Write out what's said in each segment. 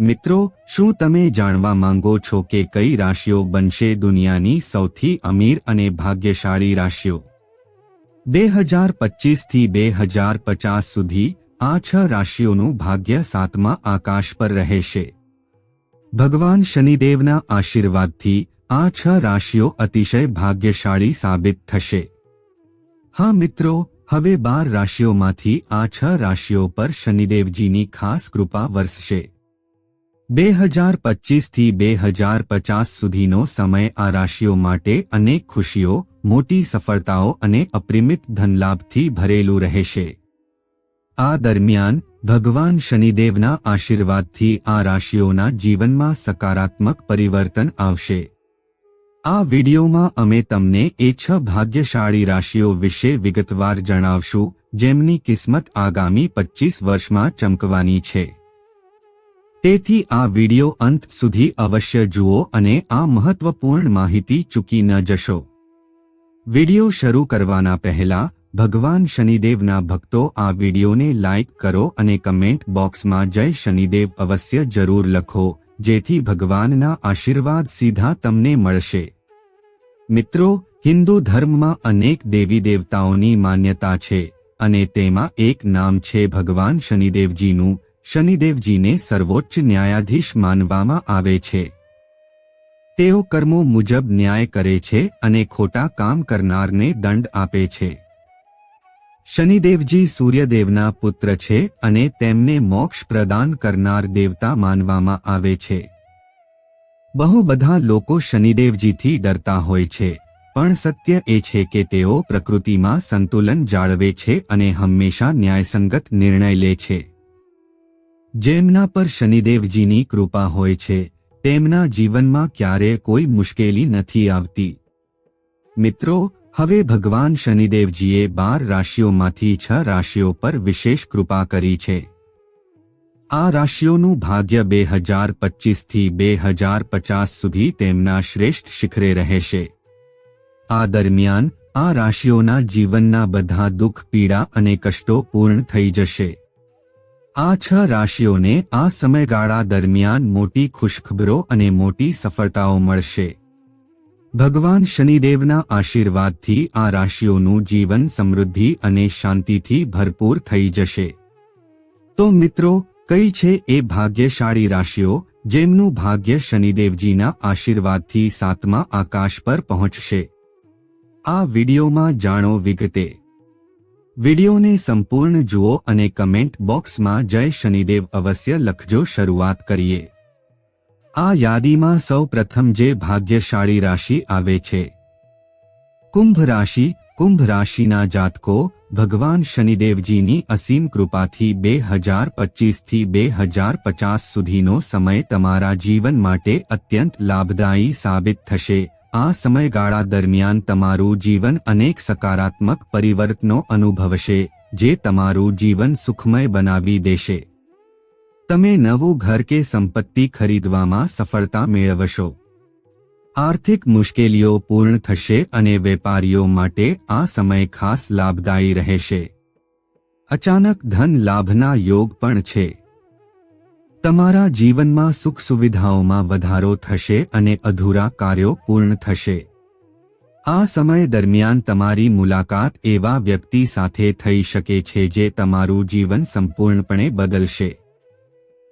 મિત્રો, શું તમે જાણવા માંગો છો કે કઈ રાશિઓ બનશે દુનિયાની સૌથી અમીર અને ભાગ્યશાળી રાશિઓ? બે હજાર પચીસથી બે હજાર પચાસ સુધી આ છ રાશિઓનું ભાગ્ય સાતમા આકાશ પર રહેશે. ભગવાન શનિદેવના આશીર્વાદથી આ છ રાશિઓ અતિશય ભાગ્યશાળી સાબિત થશે. હા મિત્રો, હવે બાર રાશિઓમાંથી આ છ રાશિઓ પર શનિદેવજીની ખાસ કૃપા વરસશે. બે હજાર પચીસથી બે હજાર પચાસ સુધીનો સમય આ રાશિઓ માટે અનેક ખુશીઓ, મોટી સફળતાઓ અને અપરિમિત ધનલાભથી ભરેલું રહેશે. આ દરમિયાન, ભગવાન શનિદેવના આશીર્વાદથી આ રાશિઓના જીવનમાં સકારાત્મક પરિવર્તન આવશે. આ વિડિયોમાં અમે તમને એ છ ભાગ્યશાળી રાશિઓ વિશે વિગતવાર જણાવશું, જેમની કિસ્મત આગામી પચીસ વર્ષમાં ચમકવાની છે. તેથી આ વિડિયો અંત સુધી અવશ્ય જુઓ અને આ મહત્વપૂર્ણ માહિતી ચૂકી ન જશો. વિડિયો શરૂ કરવાના પહેલા, ભગવાન શનિદેવના ભક્તો આ વિડિયોને લાઇક કરો અને કમેન્ટ બોક્સમાં જય શનિદેવ અવશ્ય જરૂર લખો, જેથી ભગવાનના આશીર્વાદ સીધા તમને મળશે. મિત્રો, હિન્દુ ધર્મમાં અનેક દેવી દેવતાઓની માન્યતા છે, અને તેમાં એક નામ છે ભગવાન શનિદેવજીનું શનિદેવજીને સર્વોચ્ચ ન્યાયાધીશ માનવામાં આવે છે. તેઓ કર્મો મુજબ ન્યાય કરે છે અને ખોટા કામ કરનારને દંડ આપે છે. શનિદેવજી સૂર્યદેવના પુત્ર છે અને તેમને મોક્ષ પ્રદાન કરનાર દેવતા માનવામાં આવે છે. બહુ બધા લોકો શનિદેવજીથી ડરતા હોય છે, પણ સત્ય એ છે કે તેઓ પ્રકૃતિમાં સંતુલન જાળવે છે અને હંમેશા ન્યાયસંગત નિર્ણય લે છે. જેમના પર શનિદેવજીની કૃપા હોય છે, તેમના જીવનમાં ક્યારે કોઈ મુશ્કેલી નથી આવતી. મિત્રો, હવે ભગવાન શનિદેવજીએ બાર રાશિઓમાંથી છ રાશિઓ પર વિશેષ કૃપા કરી છે. આ રાશિઓનું ભાગ્ય બે હજાર પચીસથી બે હજાર પચાસ સુધી તેમના શ્રેષ્ઠ શિખરે રહેશે. આ દરમિયાન આ રાશિઓના જીવનના બધા દુઃખ, પીડા અને કષ્ટો પૂર્ણ થઈ જશે. આ છ રાશિઓને આ સમયગાળા દરમિયાન મોટી ખુશખબરો અને મોટી સફળતાઓ મળશે. ભગવાન શનિદેવના આશીર્વાદથી આ રાશિઓનું જીવન સમૃદ્ધિ અને શાંતિથી ભરપૂર થઈ જશે. તો મિત્રો, કઈ છે એ ભાગ્યશાળી રાશિઓ, જેમનું ભાગ્ય શનિદેવજીના આશીર્વાદથી સાતમા આકાશ પર પહોંચશે? આ વિડિયોમાં જાણો વિગતે. વિડિયોને સંપૂર્ણ જુઓ અને કમેન્ટ બોક્સમાં જય શનિદેવ અવશ્ય લખજો શરૂઆત કરીએ. આ યાદીમાં સૌ પ્રથમ જે ભાગ્યશાળી રાશિ આવે છે. કુંભ રાશિ, કુંભ રાશિના જાતકો, ભગવાન શનિદેવજીની અસીમ કૃપાથી બે હજાર પચીસથી બે હજાર પચાસ સુધીનો સમય તમારા જીવન માટે અત્યંત લાભદાયી સાબિત થશે. આ સમયગાળા દરમિયાન તમારું જીવન અનેક સકારાત્મક પરિવર્તનો અનુભવશે, જે તમારું જીવન સુખમય બનાવી દેશે. તમે નવું ઘર કે સંપત્તિ ખરીદવામાં સફળતા મેળવશો. આર્થિક મુશ્કેલીઓ પૂર્ણ થશે અને વેપારીઓ માટે આ સમય ખાસ લાભદાયી રહેશે. અચાનક ધન લાભના યોગ પણ છે. તમારા જીવનમાં સુખ સુવિધાઓમાં વધારો થશે અને અધૂરા કાર્યો પૂર્ણ થશે. આ સમય દરમિયાન તમારી મુલાકાત એવા વ્યક્તિ સાથે થઈ શકે છે જે તમારું જીવન સંપૂર્ણપણે બદલશે.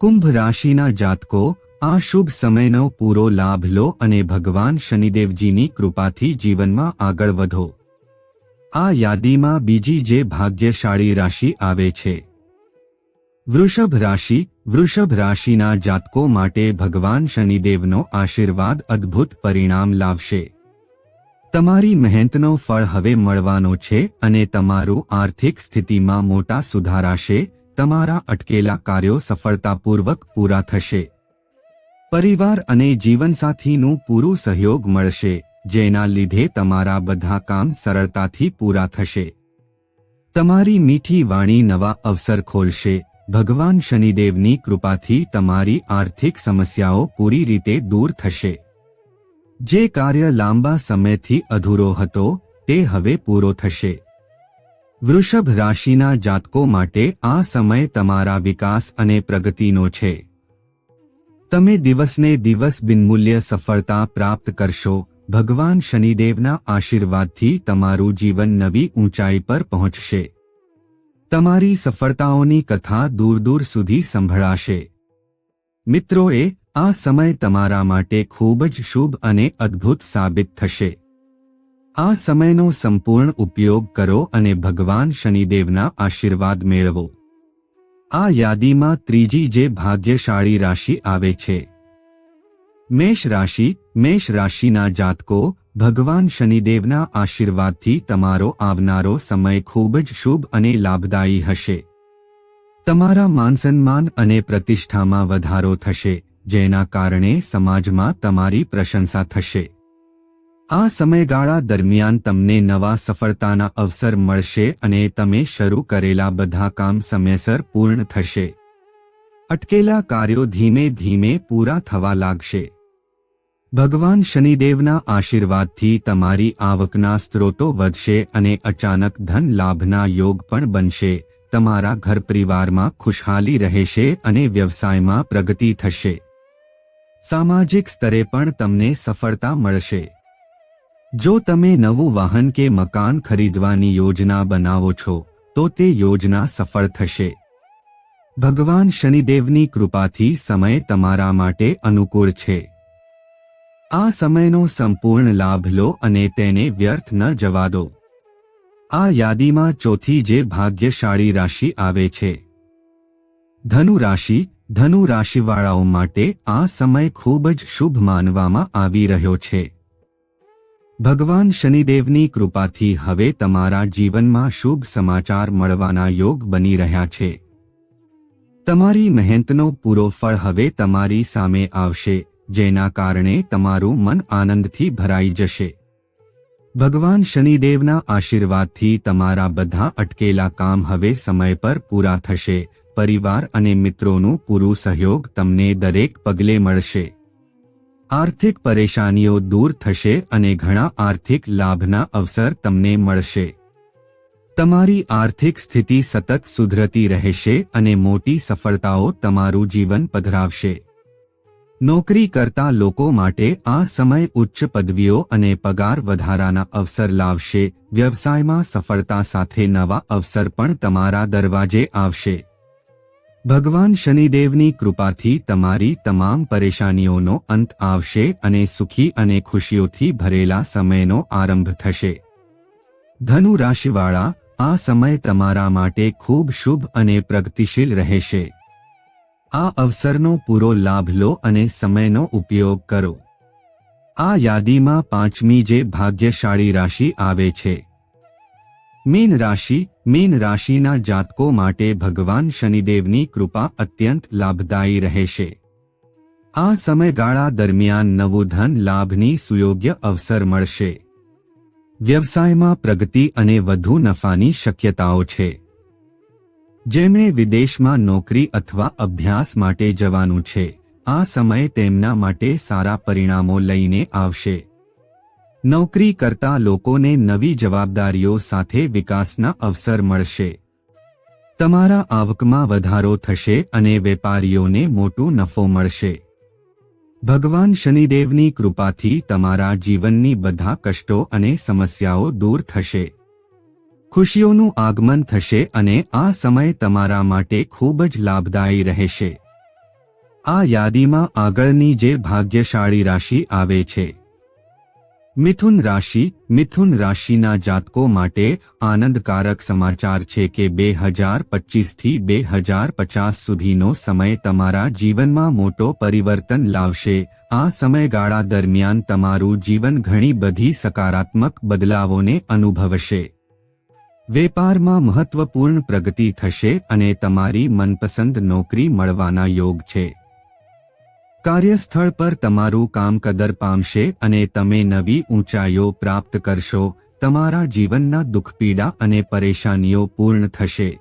કુંભ રાશિના જાતકો, આ શુભ સમયનો પૂરો લાભ લો અને ભગવાન શનિદેવજીની કૃપાથી જીવનમાં આગળ વધો. આ યાદીમાં બીજી જે ભાગ્યશાળી રાશિ આવે છે. વૃષભ રાશિ, વૃષભ રાશિના જાતકો માટે ભગવાન શનિદેવનો આશીર્વાદ અદ્ભુત પરિણામ લાવશે. તમારી મહેનતનો ફળ હવે મળવાનો છે અને તમારું આર્થિક સ્થિતિમાં મોટા સુધારાશે, તમારા અટકેલા કાર્યો સફળતાપૂર્વક પૂરા થશે. પરિવાર અને જીવનસાથીનું પૂરું સહયોગ મળશે, જેના લીધે તમારા બધા કામ સરળતાથી પૂરા થશે. તમારી મીઠી વાણી નવા અવસર ખોલશે ભગવાન શનિદેવની કૃપાથી તમારી આર્થિક સમસ્યાઓ પૂરી રીતે દૂર થશે. જે કાર્ય લાંબા સમયથી અધૂરો હતો, તે હવે પૂરો થશે. વૃષભ રાશિના જાતકો માટે આ સમય તમારા વિકાસ અને પ્રગતિનો છે. તમે દિવસને દિવસ બિનમૂલ્ય સફળતા પ્રાપ્ત કરશો, ભગવાન શનિદેવના આશીર્વાદથી તમારું જીવન નવી ઊંચાઈ પર પહોંચશે. તમારી સફળતાઓની કથા દૂર દૂર સુધી સંભળાશે. મિત્રોએ, આ સમય તમારા માટે ખૂબ જ શુભ અને અદ્ભુત સાબિત થશે. આ સમયનો સંપૂર્ણ ઉપયોગ કરો અને ભગવાન શનિદેવના આશીર્વાદ મેળવો. આ યાદીમાં ત્રીજી જે ભાગ્યશાળી રાશિ આવે છે. મેષ રાશિ, મેષ રાશિના જાતકો ભગવાન શનિદેવના આશીર્વાદથી તમારો આવનારો સમય ખૂબ જ શુભ અને લાભદાયી હશે. તમારા માનસન્માન અને પ્રતિષ્ઠામાં વધારો થશે, જેના કારણે સમાજમાં તમારી પ્રશંસા થશે. આ સમયગાળા દરમિયાન તમને નવા સફળતાના અવસર મળશે અને તમે શરૂ કરેલા બધા કામ સમયસર પૂર્ણ થશે. અટકેલા કાર્યો ધીમે ધીમે પૂરા થવા લાગશે. ભગવાન શનિદેવના આશીર્વાદથી તમારી આવકના સ્ત્રોતો વધશે અને અચાનક ધન લાભના યોગ પણ બનશે. તમારા ઘર પરિવારમાં ખુશહાલી રહેશે અને વ્યવસાયમાં પ્રગતિ થશે. સામાજિક સ્તરે પણ તમને સફળતા મળશે. જો તમે નવું વાહન કે મકાન ખરીદવાની યોજના બનાવો છો, તો તે યોજના સફળ થશે. ભગવાન શનિદેવની કૃપાથી સમય તમારા માટે અનુકૂળ છે. આ સમયનો સંપૂર્ણ લાભ લો અને તેને વ્યર્થ ન જવા દો. આ યાદીમાં ચોથી જે ભાગ્યશાળી રાશિ આવે છે. ધનુ રાશિ ધનુ રાશિવાળાઓ માટે આ સમય ખૂબ જ શુભ માનવામાં આવી રહ્યો છે. ભગવાન શનિદેવની કૃપાથી હવે તમારા જીવનમાં શુભ સમાચાર મળવાના યોગ બની રહ્યા છે. તમારી મહેનતનો પૂરો ફળ હવે તમારી સામે આવશે. જેના કારણે તમારું મન આનંદથી ભરાઈ જશે. ભગવાન શનિદેવના આશીર્વાદથી તમારા બધા અટકેલા કામ હવે સમય પર પૂરા થશે. પરિવાર અને મિત્રોનું પૂરું સહયોગ તમને દરેક પગલે મળશે. આર્થિક પરેશાનીઓ દૂર થશે અને ઘણા આર્થિક લાભના અવસર તમને મળશે. તમારી આર્થિક સ્થિતિ સતત સુધરતી રહેશે અને મોટી સફળતાઓ તમારું જીવન પધરાવશે. નોકરી કરતા લોકો માટે આ સમય ઉચ્ચ પદવીઓ અને પગાર વધારાના અવસર લાવશે. વ્યવસાયમાં સફળતા સાથે નવા અવસર પણ તમારા દરવાજે આવશે. ભગવાન શનિદેવની કૃપાથી તમારી તમામ પરેશાનીઓનો અંત આવશે અને સુખી અને ખુશીઓથી ભરેલા સમયનો આરંભ થશે. ધનુ રાશિવાળા, આ સમય તમારા માટે ખૂબ શુભ અને પ્રગતિશીલ રહેશે. આ અવસરનો પૂરો લાભ લો અને સમયનો ઉપયોગ કરો. આ યાદીમાં પાંચમી જે ભાગ્યશાળી રાશિ આવે છે. મીન રાશિ, મીન રાશિના જાતકો માટે ભગવાન શનિદેવની કૃપા અત્યંત લાભદાયી રહેશે. આ સમયગાળા દરમિયાન નવું ધન લાભની સુયોગ્ય અવસર મળશે. વ્યવસાયમાં પ્રગતિ અને વધુ નફાની શક્યતાઓ છે. જેમણે વિદેશમાં નોકરી અથવા અભ્યાસ માટે જવાનું છે, આ સમય તેમના માટે સારા પરિણામો લઈને આવશે. નોકરી કરતા લોકોને નવી જવાબદારીઓ સાથે વિકાસના અવસર મળશે. તમારા આવકમાં વધારો થશે અને વેપારીઓને મોટો નફો મળશે. ભગવાન શનિદેવની કૃપાથી તમારા જીવનની બધા કષ્ટો અને સમસ્યાઓ દૂર થશે. ખુશીઓનું આગમન થશે અને આ સમય તમારા માટે ખૂબ જ લાભદાયી રહેશે. આ યાદીમાં આગળની જે ભાગ્યશાળી રાશિ આવે છે. મિથુન રાશિ, મિથુન રાશિના જાતકો માટે આનંદકારક સમાચાર છે કે બે હજાર પચીસથી બે હજાર પચાસ સુધીનો સમય તમારા જીવનમાં મોટો પરિવર્તન લાવશે. આ સમયગાળા દરમિયાન તમારું જીવન ઘણી બધી સકારાત્મક બદલાવોને અનુભવશે. વેપારમાં મહત્વપૂર્ણ પ્રગતિ થશે અને તમારી મનપસંદ નોકરી મળવાના યોગ છે. કાર્યસ્થળ પર તમારું કામ કદર પામશે અને તમે નવી ઊંચાઈઓ પ્રાપ્ત કરશો. તમારા જીવનના દુઃખપીડા અને પરેશાનીઓ પૂર્ણ થશે.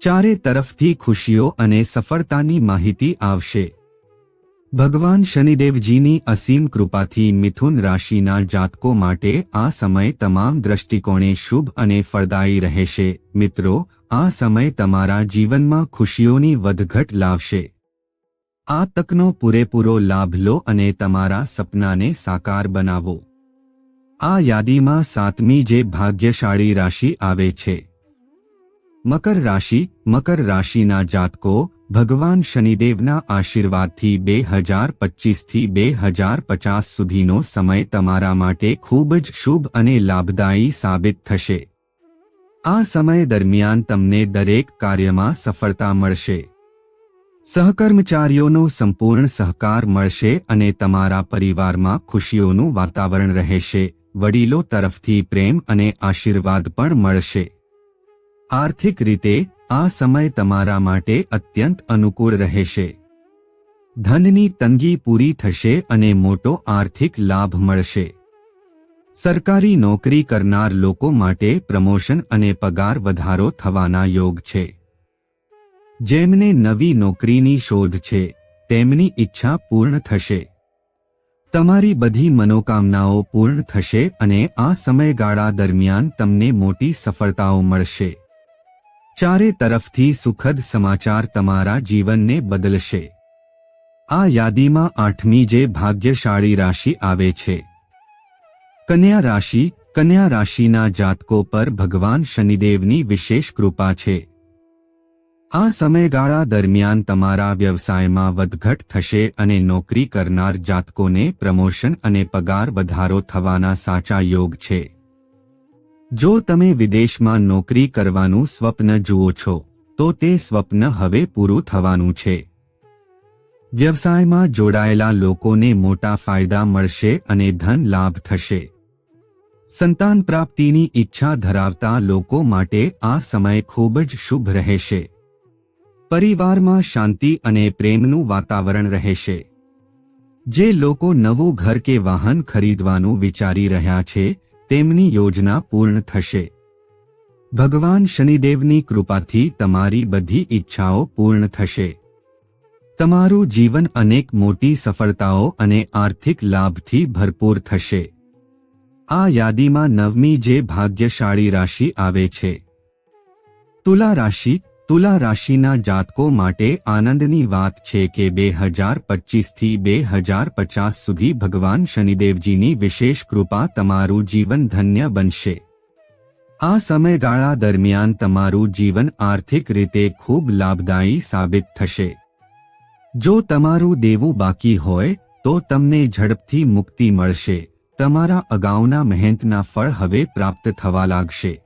ચારે તરફથી ખુશીઓ અને સફળતાની માહિતી આવશે. ભગવાન શનિદેવજીની અસીમ કૃપાથી મિથુન રાશિના જાતકો માટે આ સમય તમામ દ્રષ્ટિકોણે શુભ અને ફળદાયી રહેશે. મિત્રો, આ સમય તમારા જીવનમાં ખુશીઓની વધઘટ લાવશે. આ તકનો પૂરેપૂરો લાભ લો અને તમારા સપનાને સાકાર બનાવો. આ યાદીમાં સાતમી જે ભાગ્યશાળી રાશિ આવે છે. મકર રાશિ, મકર રાશિના જાતકો ભગવાન શનિદેવના આશીર્વાદથી બે હજાર પચીસથી બે હજાર પચાસ સુધીનો સમય તમારા માટે ખૂબ જ શુભ અને લાભદાયી સાબિત થશે. આ સમય દરમિયાન તમને દરેક કાર્યમાં સફળતા મળશે. સહકર્મચારીઓનો સંપૂર્ણ સહકાર મળશે અને તમારા પરિવારમાં ખુશીઓનું વાતાવરણ રહેશે, વડીલો તરફથી પ્રેમ અને આશીર્વાદ પણ મળશે. આર્થિક રીતે આ સમય તમારા માટે અત્યંત અનુકૂળ રહેશે. ધનની તંગી પૂરી થશે અને મોટો આર્થિક લાભ મળશે. સરકારી નોકરી કરનાર લોકો માટે પ્રમોશન અને પગાર વધારો થવાના યોગ છે. જેમને નવી નોકરીની શોધ છે, તેમની ઈચ્છા પૂર્ણ થશે. તમારી બધી મનોકામનાઓ પૂર્ણ થશે અને આ સમયગાળા દરમિયાન તમને મોટી સફળતાઓ મળશે. ચારે તરફથી સુખદ સમાચાર તમારા જીવનને બદલશે. આ યાદીમાં આઠમી જે ભાગ્યશાળી રાશિ આવે છે. કન્યા રાશિ, કન્યા રાશિના જાતકો પર ભગવાન શનિદેવની વિશેષ કૃપા છે. આ સમયગાળા દરમિયાન તમારા વ્યવસાયમાં વધઘટ થશે અને નોકરી કરનાર જાતકોને પ્રમોશન અને પગાર વધારો થવાના સાચા યોગ છે. જો તમે વિદેશમાં નોકરી કરવાનું સ્વપ્ન જુઓ છો, તો તે સ્વપ્ન હવે પૂરું થવાનું છે. વ્યવસાયમાં જોડાયેલા લોકોને મોટા ફાયદા મળશે અને ધન લાભ થશે. સંતાન પ્રાપ્તિની ઈચ્છા ધરાવતા લોકો માટે આ સમય ખૂબ જ શુભ રહેશે. પરિવારમાં શાંતિ અને પ્રેમનું વાતાવરણ રહેશે. જે લોકો નવું ઘર કે વાહન ખરીદવાનું વિચારી રહ્યા છે તેમની યોજના પૂર્ણ થશે. ભગવાન શનિદેવની કૃપાથી તમારી બધી ઈચ્છાઓ પૂર્ણ થશે. તમારું જીવન અનેક મોટી સફળતાઓ અને આર્થિક લાભથી ભરપૂર થશે. આ યાદીમાં નવમી જે ભાગ્યશાળી રાશિ આવે છે. તુલા રાશિ તુલા રાશિના જાતકો માટે આનંદની વાત છે કે બે હજાર પચીસથી બે હજાર પચાસ સુધી ભગવાન શનિદેવજીની વિશેષ કૃપા તમારું જીવન ધન્ય બનશે. આ સમયગાળા દરમિયાન તમારું જીવન આર્થિક રીતે ખૂબ લાભદાયી સાબિત થશે. જો તમારું દેવું બાકી હોય, તો તમને ઝડપથી મુક્તિ મળશે. તમારા અગાઉના મહેનતના ફળ હવે પ્રાપ્ત થવા લાગશે.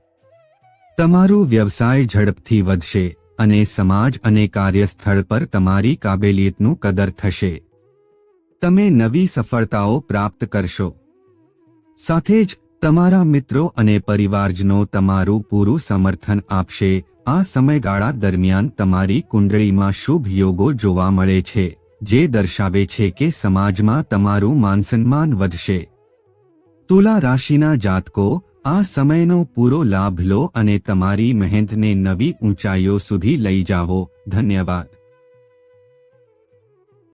તમારું વ્યવસાય ઝડપથી વધશે અને સમાજ અને કાર્યસ્થળ પર તમારી કાબેલિયતનું કદર થશે. તમે નવી સફળતાઓ પ્રાપ્ત કરશો. સાથે જ, તમારા મિત્રો અને પરિવારજનો તમારું પૂરું સમર્થન આપશે. આ સમયગાળા દરમિયાન તમારી કુંડળીમાં શુભ યોગો જોવા મળે છે, જે દર્શાવે છે કે સમાજમાં તમારું માનસન્માન વધશે. તુલા રાશિના જાતકો આ સમયનો પૂરો લાભ લો અને તમારી મહેનતને નવી ઊંચાઈઓ સુધી લઈ જાઓ. ધન્યવાદ.